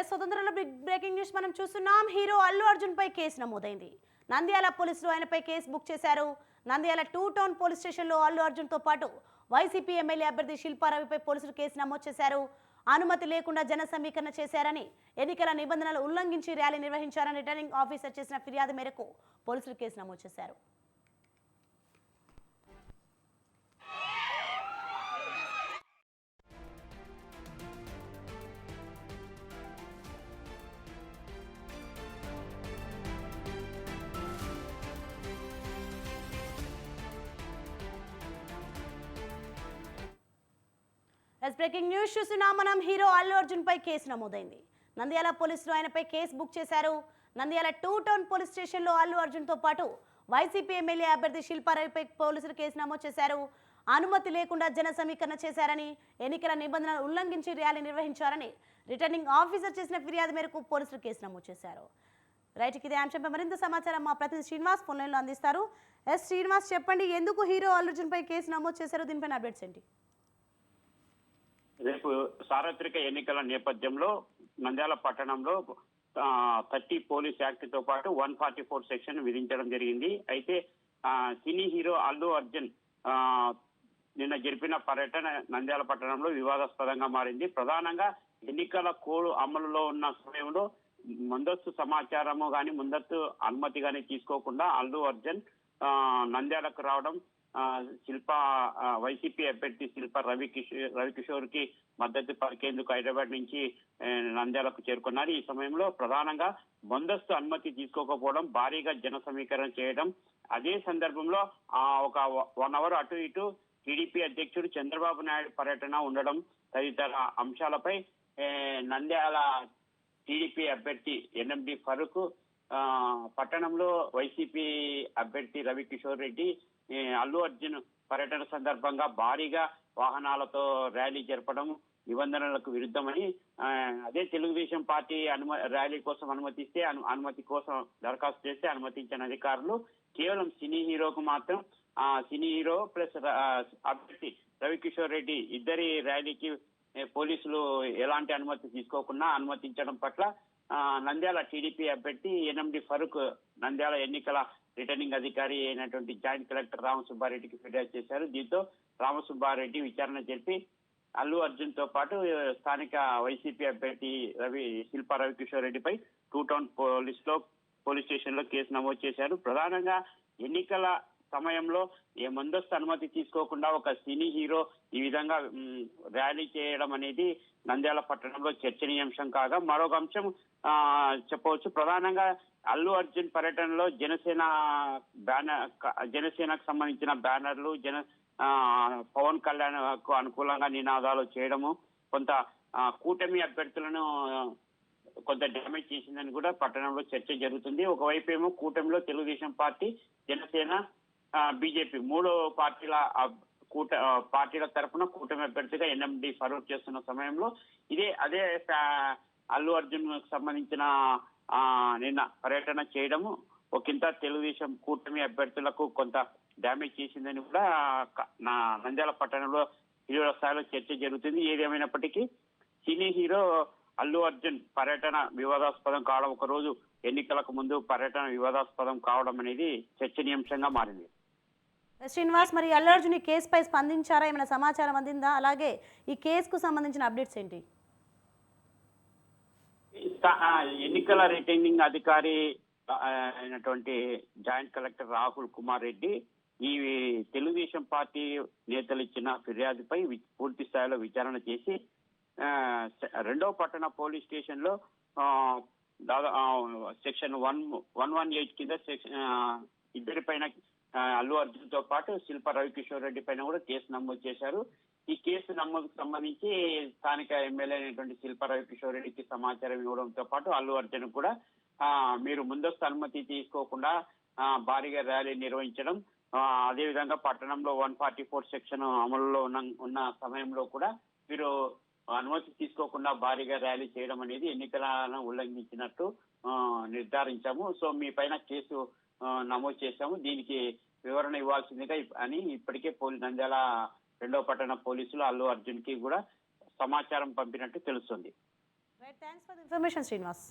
Yes స్వతంత్రంలో big breaking news మనం చూస్తున్నాం. Hero Allu Arjun పై కేసు నమోదైంది. నంద్యాల పోలీసులు ఆయనపై కేసు బుక్ చేశారు. నంద్యాల టూ టౌన్ పోలీస్ స్టేషన్లో అల్లు అర్జున్తో పాటు వైసీపీ ఎమ్మెల్యే అభ్యర్థి శిల్పారావుపై పోలీసులు కేసు నమోదు చేశారు. అనుమతి లేకుండా జన సమీకరణ చేశారని ఎన్నికల నిబంధనలు ఉల్లంఘించి ర్యాలీ నిర్వహించారని రిటర్నింగ్ ఆఫీసర్ చేసిన ఫిర్యాదు మేరకు పోలీసులు కేసు నమోదు చేశారు. ఎస్ బ్రేకింగ్ న్యూస్ చూస్తున్నాం మనం. హీరో అల్లు అర్జున్ పై కేసు నమోదైంది. నంద్యాల పోలీసులు ఆయనపై కేసు బుక్ చేశారు. నంద్యాల టూ టౌన్ పోలీస్ స్టేషన్లో అల్లు అర్జున్తో పాటు వైసీపీ ఎమ్మెల్యే అభ్యర్థి శిల్పారావుపై పోలీసులు కేసు నమోదు చేశారు. అనుమతి లేకుండా జన సమీకరణ చేశారని ఎన్నికల నిబంధనలు ఉల్లంఘించి ర్యాలీ నిర్వహించారని రిటర్నింగ్ ఆఫీసర్ చేసిన ఫిర్యాదు మేరకు పోలీసులు కేసు నమోదు చేశారు. రైట్కి ఇదే అంశంపై మరింత సమాచారం మా ప్రతినిధి శ్రీనివాస్ ఫోన్లైన్లో అందిస్తారు. ఎస్ శ్రీనివాస్ చెప్పండి ఎందుకు హీరో అల్లు అర్జున్పై కేసు నమోదు చేశారు? దీనిపైన అప్డేట్స్ ఏంటి? రేపు సార్వత్రిక ఎన్నికల నేపథ్యంలో నంద్యాల పట్టణంలో థర్టీ పోలీస్ యాక్ట్తో పాటు వన్ ఫార్టీ ఫోర్ సెక్షన్ విధించడం జరిగింది. అయితే సినీ హీరో అల్లు అర్జున్ నిన్న జరిపిన పర్యటన నంద్యాల పట్టణంలో వివాదాస్పదంగా మారింది. ప్రధానంగా ఎన్నికల కోడ్ అమలులో ఉన్న సమయంలో ముందస్తు సమాచారము కానీ ముందస్తు అనుమతి కానీ తీసుకోకుండా అల్లు అర్జున్ నంద్యాలకు రావడం శిల్ప వైసీపీ అభ్యర్థి శిల్ప రవికిషోర్ రవికిషోర్కి మద్దతు పలికేందుకు హైదరాబాద్ నుంచి నంద్యాలకు చేరుకున్నారు. ఈ సమయంలో ప్రధానంగా ముందస్తు అనుమతి తీసుకోకపోవడం భారీగా జన సమీకరణ చేయడం. అదే సందర్భంలో ఆ ఒక వన్ అవర్ అటు ఇటు టీడీపీ అధ్యక్షుడు చంద్రబాబు నాయుడు పర్యటన ఉండడం తదితర అంశాలపై నంద్యాల టీడీపీ అభ్యర్థి ఎన్ఎండి ఫరూక్ పట్టణంలో వైసీపీ అభ్యర్థి రవికిషోర్ రెడ్డి అల్లు అర్జున్ పర్యటన సందర్భంగా భారీగా వాహనాలతో ర్యాలీ జరపడం నిబంధనలకు విరుద్ధమని అదే తెలుగుదేశం పార్టీ అనుమ ర్యాలీ కోసం అనుమతిస్తే అను- అనుమతి కోసం దరఖాస్తు చేస్తే అనుమతించిన అధికారులు కేవలం సినీ హీరోకు మాత్రం ఆ సినీ హీరో ప్లస్ అభ్యర్థి రవికిషోర్ రెడ్డి ఇద్దరి ర్యాలీకి పోలీసులు ఎలాంటి అనుమతి తీసుకోకుండా అనుమతించడం పట్ల నంద్యాల టీడీపీ అభ్యర్థి ఎన్ఎండి ఫరూక్ నంద్యాల ఎన్నికల రిటర్నింగ్ అధికారి అయినటువంటి జాయింట్ కలెక్టర్ రామసుబ్బారెడ్డికి ఫిర్యాదు చేశారు. దీంతో రామసుబ్బారెడ్డి విచారణ జరిపి అల్లు అర్జున్తో పాటు స్థానిక వైసీపీ అభ్యర్థి రవి శిల్పా రవికిషోర్ రెడ్డిపై టూ టౌన్ పోలీస్లో పోలీస్ స్టేషన్లో కేసు నమోదు చేశారు. ప్రధానంగా ఎన్నికల సమయంలో ఏ ముందస్తు అనుమతి తీసుకోకుండా ఒక సినీ హీరో ఈ విధంగా ర్యాలీ చేయడం అనేది నంద్యాల పట్టణంలో చర్చనీయాంశం కాగా మరొక అంశం ఆ, చెప్పవచ్చు. ప్రధానంగా అల్లు అర్జున్ పర్యటనలో జనసేన బ్యానర్ జనసేనకు సంబంధించిన బ్యానర్లు జన ఆ, పవన్ కళ్యాణ్కు అనుకూలంగా నినాదాలు చేయడము కొంత కూటమి అభ్యర్థులను కొంత డ్యామేజ్ చేసిందని కూడా పట్టణంలో చర్చ జరుగుతుంది. ఒకవైపు ఏమో కూటమిలో తెలుగుదేశం పార్టీ జనసేన బీజేపీ మూడు పార్టీల కూట పార్టీల తరఫున కూటమి అభ్యర్థిగా ఎన్ఎండి ఫరూక్ చేస్తున్న సమయంలో ఇదే అదే అల్లు అర్జున్ సంబంధించిన నిన్న పర్యటన చేయడము ఒకంత తెలుగుదేశం కూటమి అభ్యర్థులకు కొంత డ్యామేజ్ చేసిందని కూడా నా నంద్యాల పట్టణంలో హీరోల స్థాయిలో చర్చ జరుగుతుంది. ఏదేమైనప్పటికీ సినీ హీరో అల్లు అర్జున్ పర్యటన వివాదాస్పదం కావడం ఒక రోజు ఎన్నికలకు ముందు పర్యటన వివాదాస్పదం కావడం అనేది చర్చనీయాంశంగా మారింది. శ్రీనివాస్ మరి అల్లర్జున్ ఈ కేసుపై స్పందించారా? ఏమైనా సమాచారం అందిందా? అలాగే ఈ కేసుకు సంబంధించిన అప్డేట్స్ ఏంటి? ఎన్నికల రిటర్నింగ్ అధికారి అయినటువంటి జాయింట్ కలెక్టర్ రాహుల్ కుమార్ రెడ్డి ఈ తెలుగుదేశం పార్టీ నేతలు ఇచ్చిన ఫిర్యాదుపై పూర్తి స్థాయిలో విచారణ చేసి రెండవ రెండో పట్టణ పోలీస్ స్టేషన్లో దాదా section one one one eight కింద సెక్షన్ ఇద్దరి పైన అల్లు అర్జున్తో పాటు శిల్ప రవికిషోర్ రెడ్డి పైన కూడా కేసు నమోదు చేశారు. ఈ కేసు నమోదుకు సంబంధించి స్థానిక ఎమ్మెల్యే అయినటువంటి శిల్ప రవికిషోర్ రెడ్డికి సమాచారం ఇవ్వడంతో పాటు అల్లు అర్జున్ కూడా మీరు ముందస్తు అనుమతి తీసుకోకుండా భారీగా ర్యాలీ నిర్వహించడం అదేవిధంగా పట్టణంలో వన్ ఫార్టీ ఫోర్ సెక్షన్ అమలులో ఉన్న ఉన్న సమయంలో కూడా మీరు అనుమతి తీసుకోకుండా భారీగా ర్యాలీ చేయడం అనేది ఎన్నికలను ఉల్లంఘించినట్టు నిర్ధారించాము. సో మీ పైన కేసు నమోదు చేశాము. దీనికి వివరణ ఇవ్వాల్సిందిగా అని ఇప్పటికే పోలీ నంద్యాల రెండో పట్టణ పోలీసులు అల్లు అర్జున్కి కూడా సమాచారం పంపినట్టు తెలుస్తుంది. Thanks for information Srinivas